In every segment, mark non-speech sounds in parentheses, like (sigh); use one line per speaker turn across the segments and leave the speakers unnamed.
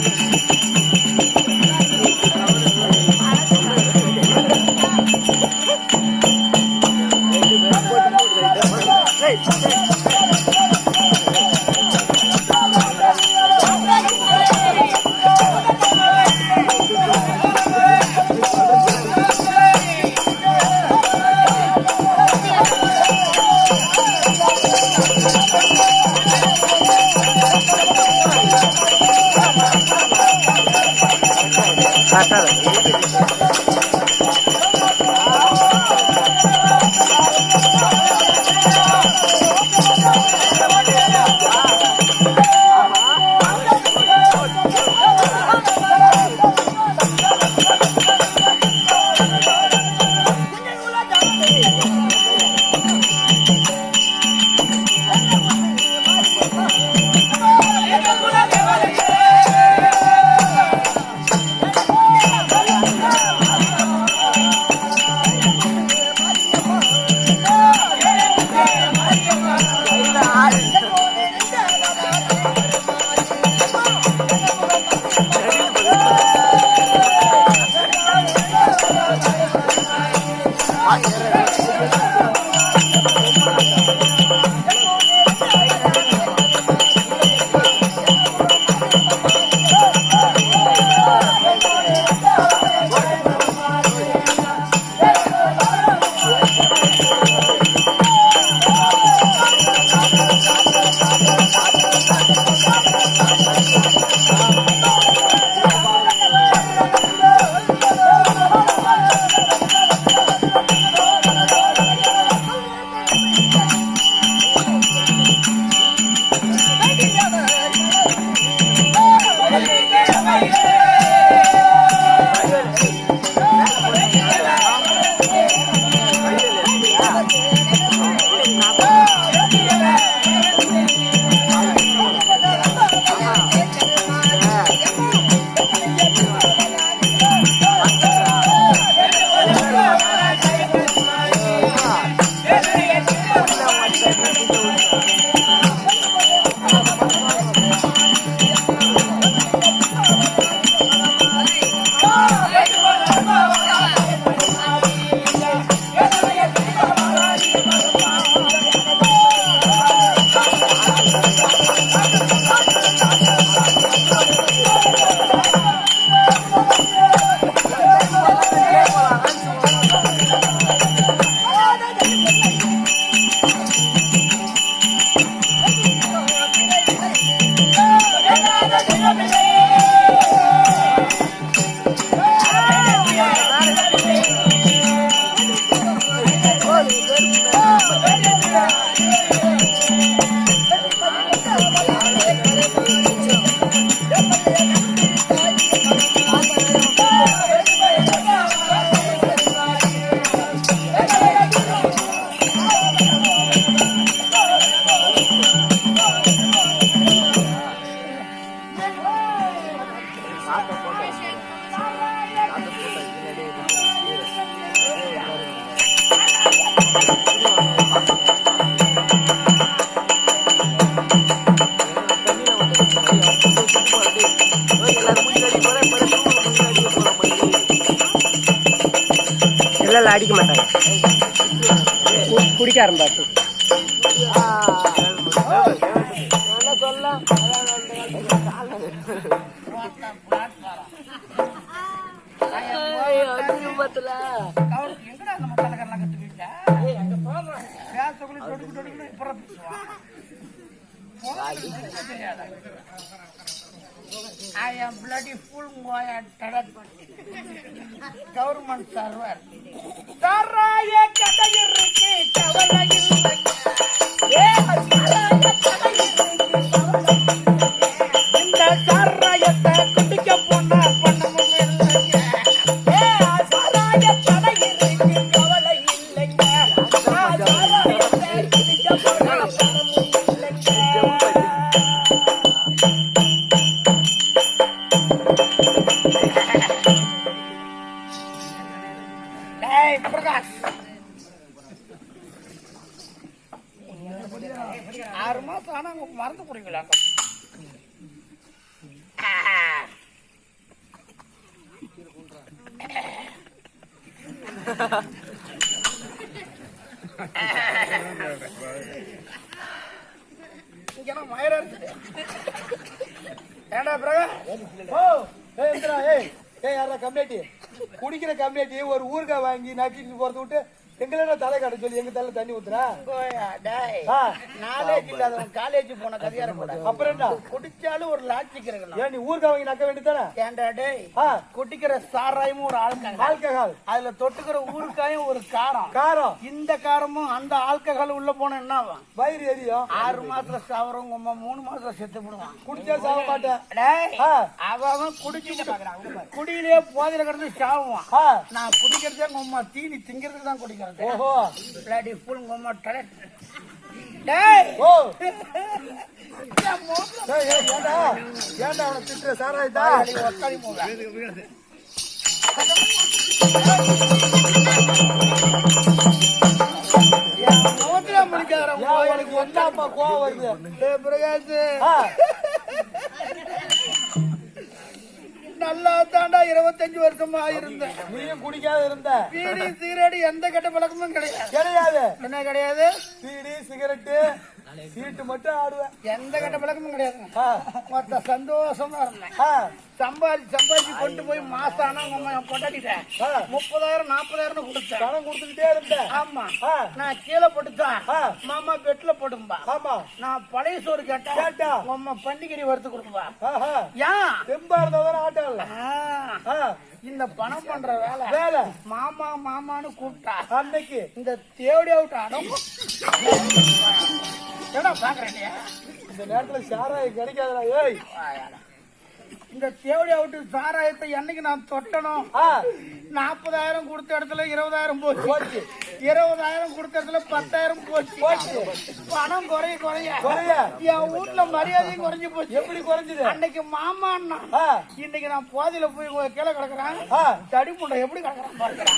Thank you. எல்லாம் அடிக்க மாட்டாங்க. குடிக்க
ஆரம்பிச்சு தராய கதை இருக்கு கவலை இல்லை இங்க என்ன மயிரா இருக்குது. ஏண்டா பிரகா?
ஓ ஏய் இந்திரா ஏய். ஏய் யாரா கம்ப்ளைண்டி குடிக்கிற கம்ப்ளைண்டி ஒரு ஊறுகாய் வாங்கி நக்கிட்டு போறது விட்டு எங்களோட தலை காட்ட சொல்லி எங்க தலை தண்ணி ஊத்துறா.
நாலேஜ் இல்லாதவன் காலேஜ் போன கதையா இருக்கக்கூடாது.
அப்புறம் என்ன?
குடிச்சாலும் ஒரு லாஜிக் இருக்கணும்.
ஏன் நீ ஊறுகாய் வாங்கி நக்க வேண்டியதானே
ஏன்டா டேய் குடிக்கிற சாராயமும் ஒரு ஆல்கஹால்.
ஆல்கஹால்.
அதுல தொட்டுக்கிற ஊறுகாயும் ஒரு காரம்.
காரம்.
இந்த காரமும் அந்த ஆல்கஹால் உள்ள போன என்ன ஆகும்
வயிறு எரியும்.
ஆறு மாசத்துல சாவரம் உங்க மூணு மாசத்துல செத்து விடுவான்
குடிச்சா சாக மாட்டேன்.
அவன் குடிச்சு குடியிலேயே போதையில கிடந்து சாவுவான். நான் குடிக்கிறதே அம்மா தீனி திங்கிறதுக்கு தான் குடிக்கிறது
ஓஹோ.
பிளாடி ஃபுல் உங்க அம்மா டலை டேய்
ஓ ஏய், ஏன்டா ஏன்டா அவனை திட்டுற? சாராயத்தா?
பாயாடி உக்காடி போங்க. என் மூக்குல முடிக்காதடா,
ஏன் உனக்கு என்னப்பா கோவம் வருது.
டேய் பிரகாஷ், நல்லா தாண்டா இருபத்தஞ்சு வருஷமா இருந்தேன்
நீயும் குடிக்காத இருந்த.
பீடி சிகரெட் எந்த கெட்ட பழக்கமும் கிடையாது.
கிடையாது.
என்ன கிடையாது?
பீடி சிகரெட்டு சீட்டு மட்டும் ஆடுவேன்.
எந்த கெட்ட பழக்கமும் கிடையாது. மொத்த சந்தோஷமா இருந்தேன்.
ஆ.
சம்பாதிச்சு சம்பாதிச்சு கொண்டு போய் மாசம் ஆனா உங்க கொண்டாடிட்டேன். முப்பதாயிரம் நாற்பதாயிரம் கொடுத்தேன்.
பணம் கொடுத்துக்கிட்டே இருந்தேன்.
ஆமா.
ஆ.
நான் கீழே போட்டுதான். மாமா பெட்ல போடும்பா
ஆமா.
நான் பழைய சோறு கேட்டா
கேட்டா.
உங்க அம்மா பண்டிகை வறுத்து கொடுப்பா.
ஆஹா.
ஏன்
தெம்பா இருந்தாதான் ஆட்டம்
இந்த பணம் பண்ற வேலை.
வேலை.
மாமா மாமான்னு கூப்பிட்டா.
அன்னைக்கு.
இந்த தேவடி அவுட் அடங்கும் என்ன பாக்குறேன்
இந்த நேரத்துல சாராயம் கிடைக்காதடா ஏய்.
இந்த தேவடி அவுட்டு சாராயத்தை என்னைக்கு நான் தொட்டணும்
ஆ.
நாற்பதாயிரம் கொடுத்த இடத்துல இருபதாயிரம் போச்சு. இருபதாயிரம் கொடுத்த இடத்துல பத்தாயிரம் போச்சு. பணம் குறைய குறைய
குறைய.
என் வீட்டுல மரியாதையும் குறைஞ்சு போச்சு.
எப்படி குறைஞ்சது?
அன்னைக்கு மாமா அண்ணா இன்னைக்கு நான் போதையில போய் கீழே கிடக்குறேன்.
ஆ.
தடி முண்டை எப்படி கிடக்குறான் பார்க்கிறேன்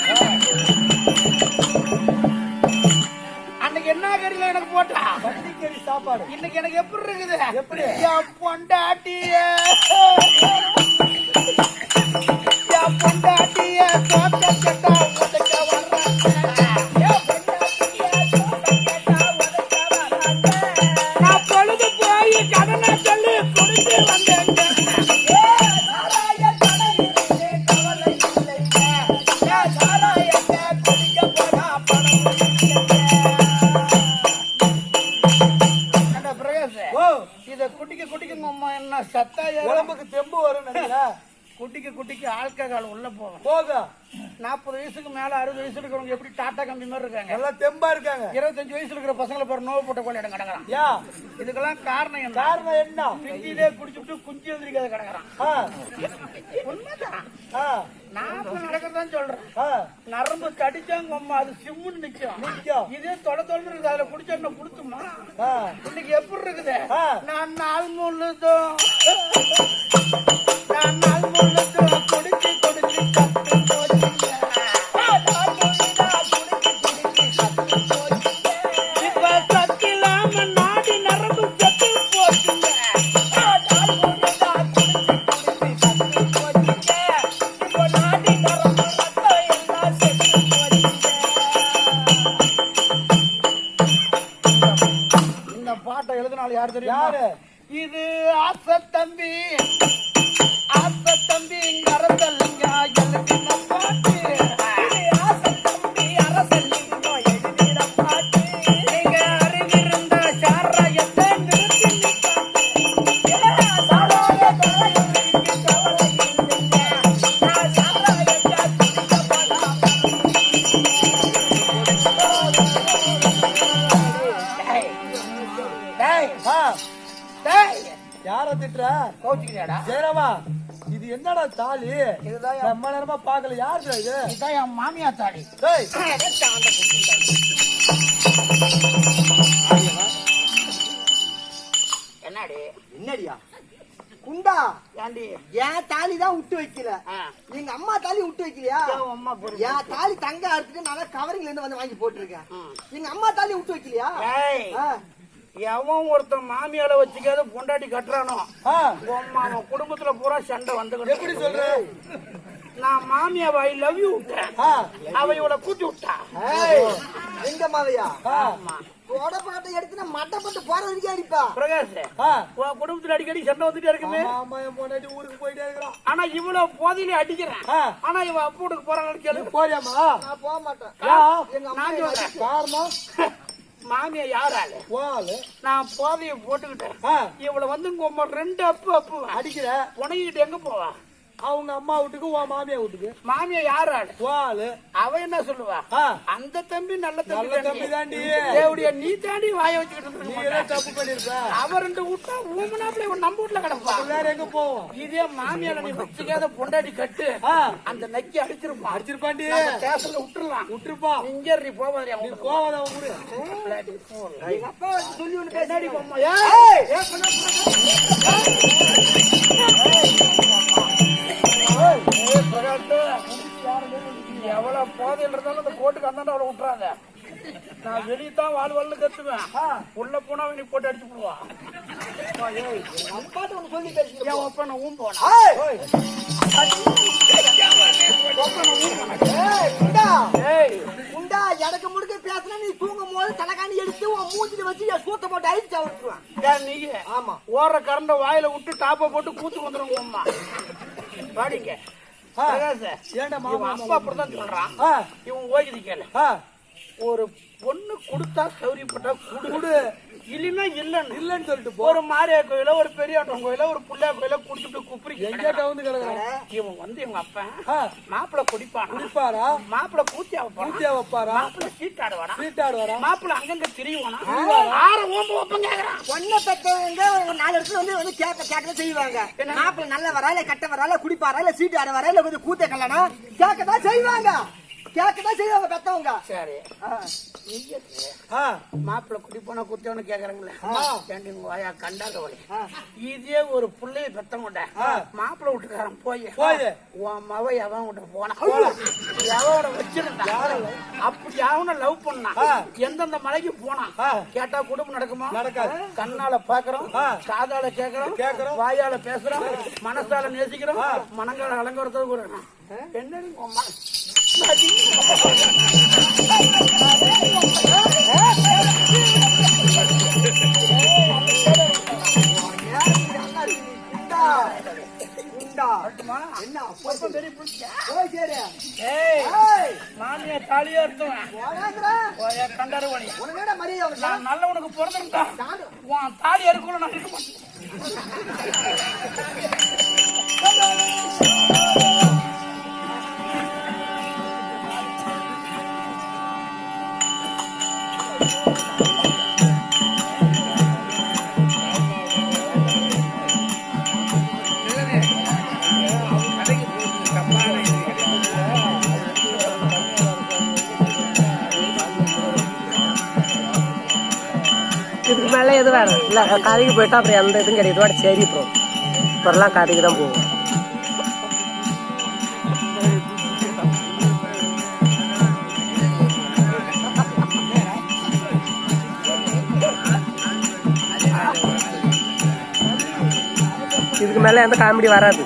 என்ன கறியில எனக்கு போட்டா.
பண்டிகை சாப்பாடு.
இன்னைக்கு எனக்கு எப்படி இருக்குது?
எப்படி?
என் பொண்டாட்டிய. என் (laughs) பொண்டாட்டிய தோட்ட குடிக்க குட்டிக்கு என்ன சத்தா
உடம்புக்கு தெம்பு வரும் நினைக்கிறேன்.
குட்டிக்கு குட்டிக்கு ஆல்கஹால் உள்ள போகும்
போகும்
நாற்பது வயசுக்கு மேல அறுபது வயசுல இருக்கிறவங்க எப்படி டாட்டா கம்பி மாதிரி இருக்காங்க?
நல்லா தெம்பா இருக்காங்க.
இருபத்தஞ்சு வயசுல இருக்கிற பசங்களை பாரு நோவு போட்ட கொள்ள இடம் கிடக்குறான்.
யா.
இதுக்கெல்லாம் காரணம் என்ன?
காரணம் என்ன?
பிஞ்சிலே குடிச்சுட்டு குஞ்சு எழுந்திரிக்காத கிடக்குறான். உண்மைதான். அப்ப நடக்கிறதான் சொல்றேன். நரம்பு கடிச்சாங்க அம்மா அது சிம்முன்னு நிக்கும்.
நிக்கும்.
இதே தொலை தொலை இருக்குது அதுல குடிச்சா குடுத்துமா இன்னைக்கு எப்படி இருக்குது. நான் நாள் முழுதும் நான் யார
திட்டுற?
கோச்சுக்கிறியாடா?
ஜெயராமா இது என்னடா தாலி?
இதுதான்
ரொம்ப நேரமா பாக்கல யாருடா இது?
இதான் என் மாமியா தாடி
டேய்.
என்னடி?
என்னடியா? குண்டா?
ஏண்டி
என் தாலி தான் விட்டு வைக்கல. எங்க அம்மா தாலி விட்டு வைக்கலையா?
அம்மா.
என் தாலி தங்க அறுத்துட்டு நான் கவரிங்ல இருந்து வந்து வாங்கி போட்டிருக்கேன். எங்க அம்மா தாலி விட்டு வைக்கலையா.
எவன் ஒருத்தன் மாமியால வச்சுக்காத பொண்டாட்டி கட்டுறானோ? அவன் குடும்பத்துல பூரா சண்டை வந்துகிட்டு
எப்படி சொல்ற?
நான் மாமியாவை ஐ லவ் யூ விட்டேன். அவ இவளை கூட்டி விட்டா.
எங்க
ஆமா
உடப்பாட்டை எடுத்து மட்டப்பட்டு போற வரைக்கும் அடிப்பா.
பிரகாஷ். உன் குடும்பத்துல அடிக்கடி சண்டை வந்துட்டே இருக்குமே.
ஆமா, ஆமா, என் பொண்டாட்டி ஊருக்கு போயிட்டே இருக்கிறான்.
ஆனா இவ்வளவு போதையில அடிக்கிறேன். ஆனா இவ அப்போடுக்கு போறான்னு கேளு.
போறியாம்மா?
நான் போக மாட்டேன்? எங்க அம்மா
காரணம்? (laughs)
மாமியா யாரால?
ஆளு.
நான் போதைய போட்டுக்கிட்டேன். இவளை வந்து உங்க ரெண்டு அப்பு அப்பு
அடிக்கிற.
உனகிட்டு எங்க போவா?
அவங்க அம்மா வீட்டுக்கு உன் மாமியா வீட்டுக்கு.
மாமியா
உன் ஆளு.
அவ என்ன சொல்லுவா? அந்த தம்பி நல்ல
நல்ல
தம்பி
தம்பி தாண்டி.
தேவடியா நீ தாண்டி வாய வச்சுக்கிட்டு
நீ
இருக்க
ஏதோ
மாட்டா.
தப்பு பண்ணிருப்ப.
அவ ரெண்டு விட்டா ஊமனாப்புல இவன் நம்ம வீட்டுல கிடப்பா.
வேற எங்க போவோம்?
இதே மாமியால நீ வச்சுக்காத பொண்டாட்டி கட்டு. அந்த நக்கி அடிச்சிருப்பான்
அடிச்சிருப்பாண்டி.
ஸ்டேஷன்ல விட்டுறலாம்.
விட்டுருப்பா.
இங்க நீ போவாதியா
நீ போவாத ஊரு.
அப்பா சொல்லி ஒண்ணு பேசி
பின்னாடி போம்மா?
ஏய்!
எவ்வளவு போதையில் இருந்தாலும் அந்த கோட்டுக்கு அந்தாண்ட அவளை விட்டுறாங்க நான் வெளியே தான் வாழ் வாழ்னு கத்துவேன் உள்ள போனா அவனை போட்டு அடிச்சு போடுவான் ஒப்பனை ஊம் போனா?
ஏய்!
ஓய்,
ஏய், குண்டா!
ஏய்.
குண்டா, எடக்கு முடுக்க பேசுனா நீ தூங்கும் போது தலைகாணி எடுத்து உன் மூஞ்சில வச்சு என் சூத்த போட்டு அழிச்சு
ஏன் நீங்க
ஆமா.
ஓடுற கரண்ட வாயில விட்டு டாப்பை போட்டு கூத்து வந்துடும் அம்மா. பாடிங்க இவன்
மாமா
அப்பா அப்படிதான் சொல்றான். இவன் ஓய்குது கேளு. ஒரு பொண்ணு கொடுத்தா சௌரியப்பட்டா குடு.
குடு.
இல்லைன்னா இல்லன்னு.
இல்லன்னு சொல்லிட்டு
ஒரு மாரியா கோயில ஒரு பெரியாட்டம் கோயில ஒரு புள்ளையா கோயில குடிச்சுட்டு குப்புரி
எங்க கவுந்து கிடக்குறான்
இவன் வந்து இவங்க அப்பன் மாப்பிள்ள குடிப்பானா?
குடிப்பாரா?
மாப்பிள்ள கூத்தி வைப்பானா
ஊத்தியா வைப்பாரா
மாப்பிள்ள
சீட்டாடுவாரா?
மாப்பிள்ள அங்கங்க திரியுவானா? ஆற ஓம்பு ஓப்பம் கேக்குறான்
பொண்ணை பெற்றவங்க ஒரு நாலு இடத்துல வந்து வந்து கேட்க கேட்க செய்வாங்க. மாப்பிள்ள நல்ல வரா இல்ல கட்ட வரா இல்ல குடிப்பாரா இல்ல சீட்டு ஆட வரா இல்ல கொஞ்சம் கூத்த கல்லனா கேட்கதான் செய்வாங்க. கேட்கதான் செய்வாங்க பெத்தவங்க.
சரி. மாப்பிள்ள குடிப்பானா குத்தவனு கேக்குறாங்களே ஏண்டி உங்க வாயா கண்டாத வழி. இதே ஒரு புள்ளைய பெத்தவங்க
ஆ.
மாப்பிள்ள வீட்டுக்காரன் போய். உன் மவ எவன் விட்டு போனா? எவனோட வச்சிருந்தான் அப்படி அவன லவ் பண்ணான்
ஆ.
எந்தெந்த மலைக்கு போனான்
ஆ.
கேட்டா குடும்பம் நடக்குமா?
நடக்காது.
கண்ணால பாக்குறோம். காதால கேக்குறோம்.
கேக்குறோம்.
வாயால பேசுறோம். மனசால நேசிக்கிறோம். மனங்கால அலங்கரத்தோடு கூட?
என்ன
அப்ப தாலியா இருந்தவன்
போடாங்கடா. உனக்கு
நான் நல்ல உனக்கு பிறந்திருக்கா உன் தாலி அறுக்கணும் நான் இருக்க மாட்டேன்
வேணும் இல்லை கதைக்கு போயிட்டா அப்புறம் எந்த இதுவும் கிடையாது இதோட சரி அப்புறம் இப்போல்லாம் கதைக்கு தான் போவோம் இதுக்கு மேலே எந்த காமெடி வராது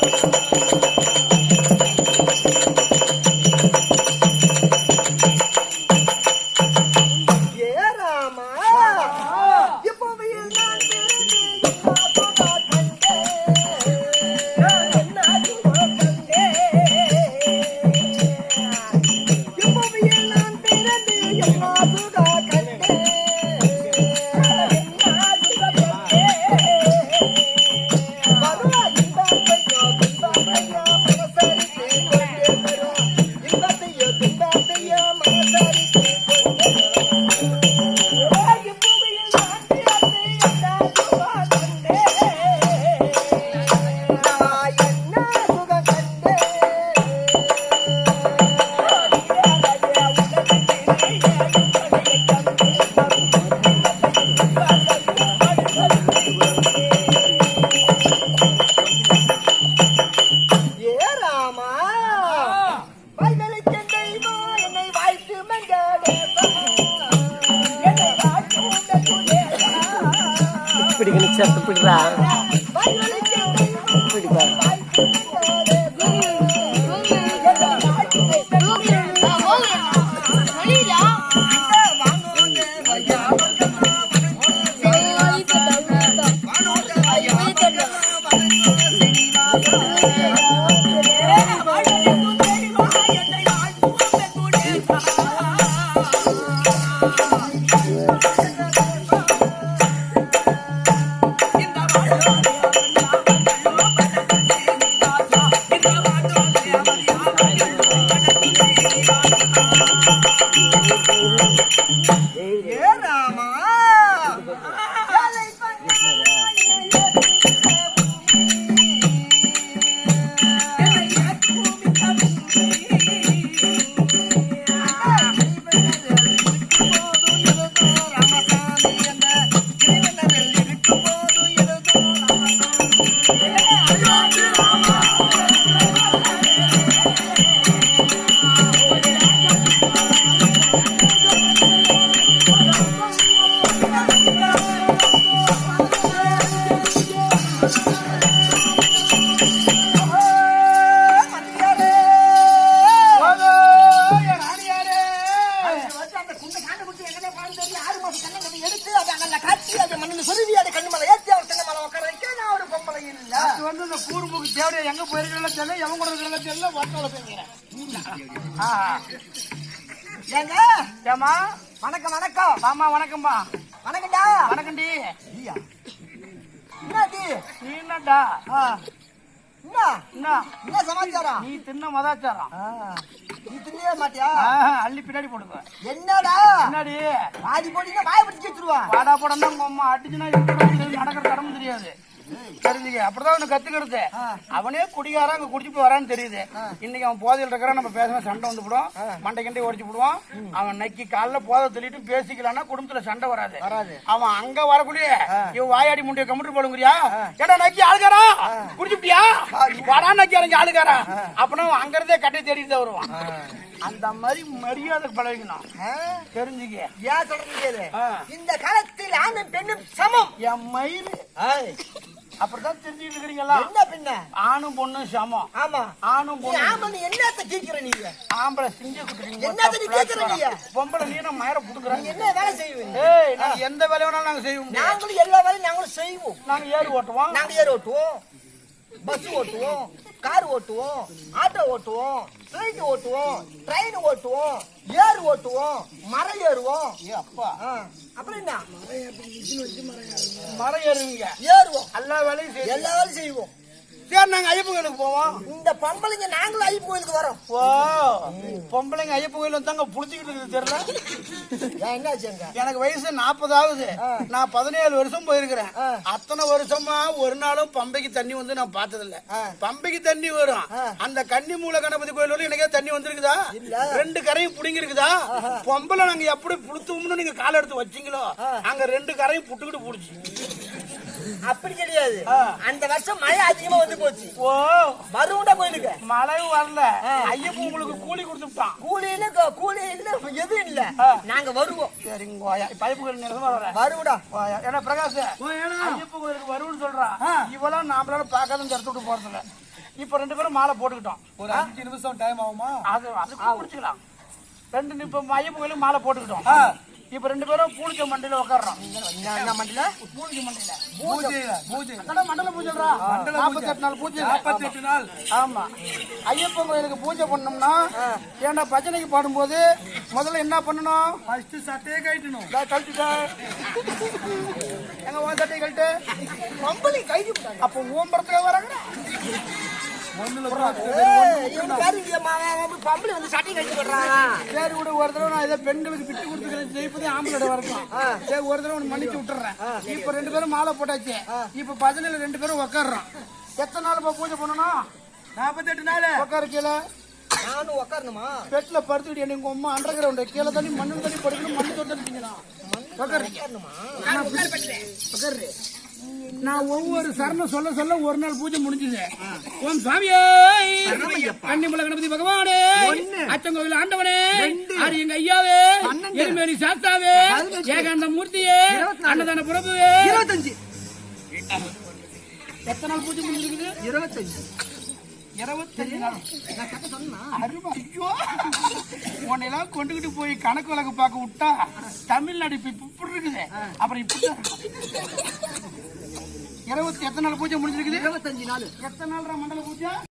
Thank (laughs) you.
வணக்கம்டா.
வணக்கம்டி.
ஐயா. என்னடி
நீ என்னடா.
என்ன
என்ன
என்ன சமாச்சாரம்?
நீ தின்ன மதாச்சாரம்.
நீ தின்னவே மாட்டியா?
அள்ளி பின்னாடி போடுவேன்.
என்னடா?
என்னடி?
பாதி போட்டீங்கன்னா வாய பிடிச்சி வச்சிருவான்.
பாடா படம் தான் உங்க அம்மா அடிச்சுனா நடக்கிற கடமை தெரியாது. தெரிஞ்சுக்க அப்படிதான் அவனு கத்துக்கிறது. அவனே குடிகாரன் அங்க குடிச்சு போய் வரான்னு தெரியுது. இன்னைக்கு அவன் போதையில் இருக்கிறான் நம்ம பேசினா சண்டை வந்து விடும். மண்டை கிண்டை உடைச்சு விடுவான். அவன் நக்கி காலைல போதை தள்ளிட்டு பேசிக்கலாம்னா குடும்பத்துல சண்டை வராது.
வராது.
அவன் அங்க வரக்கூடிய இவன் வாயாடி முண்டிய கம்ப்யூட்டர் போடுங்கிறியா? ஏடா நக்கி ஆளுகாரா குடிச்சுட்டியா வாடா நக்கி அலைஞ்சு ஆளுகாரா அப்படின்னா அவன் அங்க இருந்தே கட்டை தேடிட்டு தான் வருவான். அந்த மாதிரி மரியாதை பழகிக்கணும்
ஆ?
தெரிஞ்சுக்க.
ஏன்
ஆ.
இந்த காலத்தில் ஆணும் பெண்ணும் சமம்.
என் மயிறு
அப்படிதான் தெரிஞ்சுட்டு இருக்கிறீங்களா
என்ன பின்ன?
ஆணும் பொண்ணும் சமம்.
ஆமா.
ஆணும்
நீ
பொண்ணு
ஆமா நீ என்னத்த கேக்குற நீ?
ஆம்பளை சிங்க குத்துறீங்க
என்னத்த நீ கேக்குற நீ?
பொம்பளை நீன மயர புடுங்குறாங்க
நீ என்ன வேலை செய்வீங்க
ஏய் நாங்க எந்த வேலை வேணாலும் நாங்க செய்வோம்.
நாங்களும் எல்லா வேலையும் நாங்களும் செய்வோம்.
நாங்க ஏறி ஓட்டுவோம்.
நாங்க ஏர் ஓட்டுவோம். பஸ் ஓட்டுவோம் கார் ஓட்டுவோம் ஆட்டோ ஓட்டுவோம் ட்ரெயின் ஓட்டுவோம் ட்ரெயின் ஓட்டுவோம் ஏர் ஓட்டுவோம் மரம் ஏறுவோம்.
ஏ அப்பா.
அப்புறம் என்ன?
மரம் ஏறுவீங்க.
ஏறுவோம்.
எல்லா வேலையும்
எல்லா வேலையும் செய்வோம்.
சரி நாங்க ஐயப்பன் கோயிலுக்கு போவோம்.
இந்த பொம்பளைங்க நாங்களும் ஐயப்பன் கோயிலுக்கு வரோம்.
ஓ பொம்பளைங்க ஐயப்பன் கோயில் வந்தாங்க புடிச்சுக்கிட்டு இருக்குது தெரியல.
என்னாச்சுங்க
எனக்கு வயசு நாற்பது ஆகுது நான் பதினேழு வருஷம் போயிருக்கிறேன். அத்தனை வருஷமா ஒரு நாளும் பம்பைக்கு தண்ணி வந்து நான் பார்த்ததில்ல. பம்பைக்கு தண்ணி வரும். அந்த கன்னி மூல கணபதி கோயில் வரையும் எனக்கே தண்ணி வந்திருக்குதா? ரெண்டு கரையும் புடிங்கி இருக்குதா பொம்பளை நாங்க எப்படி புடுத்துவோம்னு நீங்க கால எடுத்து வச்சீங்களோ அங்க ரெண்டு கரையும் புட்டுக்கிட்டு புடிச்சு.
அப்படி கிடையாது அந்த வருஷம் மழை அதிகமா வந்து போச்சு.
ஓ.
வருண்டா கோயிலுக்கு
மழையும் வரல. ஐயப்பன் உங்களுக்கு கூலி கொடுத்துட்டான்.
கூலியில கூலி இல்ல எதுவும் இல்ல. நாங்க வருவோம்.
சரிங்க பைப்பு கோயில்
வருடா
ஏன்னா பிரகாஷ் ஐயப்ப கோயிலுக்கு வரும்னு சொல்றான் இவெல்லாம் நாமளால பார்க்காத இந்த இடத்த விட்டு போறதில்ல. இப்ப ரெண்டு பேரும் மாலை போட்டுக்கிட்டோம்.
ஒரு அஞ்சு நிமிஷம் டைம் ஆகுமா?
அது அதுக்கு முடிச்சுக்கலாம் ரெண்டு இப்ப ஐயப்ப கோயிலுக்கு மாலை போட்டுக்கிட்டோம். இப்ப ரெண்டு பேரும் பூலிக்க மண்டையில உட்காடுறோம்
என்ன மண்டல
பூலிக்க மண்டையில.
பூஜை பூஜை.
அதான் மண்டல பூஜைடா? நாற்பத்தெட்டு நாள் பூஜை.
நாற்பத்தி எட்டு நாள்.
ஆமா. ஐயப்பன் கோயிலுக்கு பூஜை பண்ணோம்னா ஏன்டா பஜனைக்கு பாடும்போது முதல்ல என்ன பண்ணணும்?
ஃபர்ஸ்ட் சட்டையே கட்டணும்
இதா கழட்டிட்டா. எங்க உன் சட்டையை கழட்டு.
பொம்பளை கைது
அப்ப ஓம்பரத்துல வராங்க சரி விட ஒரு தடவை நான் ஏதோ பெண்களுக்கு விட்டு கொடுத்துக்கிறேன். ஜெயிப்பதே ஆம்பளை வரைக்கும் சரி ஒரு தடவை உனக்கு மன்னிச்சு விட்டுறேன். இப்ப ரெண்டு பேரும் மாலை போட்டாச்சு. இப்ப பதினேழு ரெண்டு பேரும் உட்காடுறோம் எத்தனை நாள் இப்ப பூஜை பண்ணணும்?
நாற்பத்தெட்டு நாள்.
உட்கார கீழே
நானும் உட்காரணுமா
பெட்ல படுத்துக்கிட்டு எனக்கு உமா அண்டர் கிரவுண்ட் கீழே தண்ணி மண்ணு தண்ணி படுக்கணும் மண்ணு உட்காரு நான் ஒவ்வொரு சரணம் சொல்ல சொல்ல ஒரு நாள் பூஜை முடிஞ்சது. ஓம் சுவாமியே கன்னிமலை கணபதி பகவானே அச்சங்கோவில் ஆண்டவனே ஆறு எங்க ஐயாவே எருமேலி சாஸ்தாவே ஏகாந்த மூர்த்தியே அன்னதான பிரபுவே.
இருபத்தஞ்சு.
எத்தனை நாள் பூஜை முடிஞ்சிருக்குது
இருபத்தஞ்சு
இருபத்தஞ்சு நாள் அருமை ஐயோ உன்னையெல்லாம் கொண்டுகிட்டு போய் கணக்கு வழக்கு பார்க்க விட்டா தமிழ்நாடு இப்ப இப்படி இருக்குது. அப்புறம் இப்படி இருபத்தி எத்தனை நாள் பூஜை முடிஞ்சிருக்குது?
இருபத்தஞ்சு நாள்.
எத்தனை நாள் மண்டல பூஜை?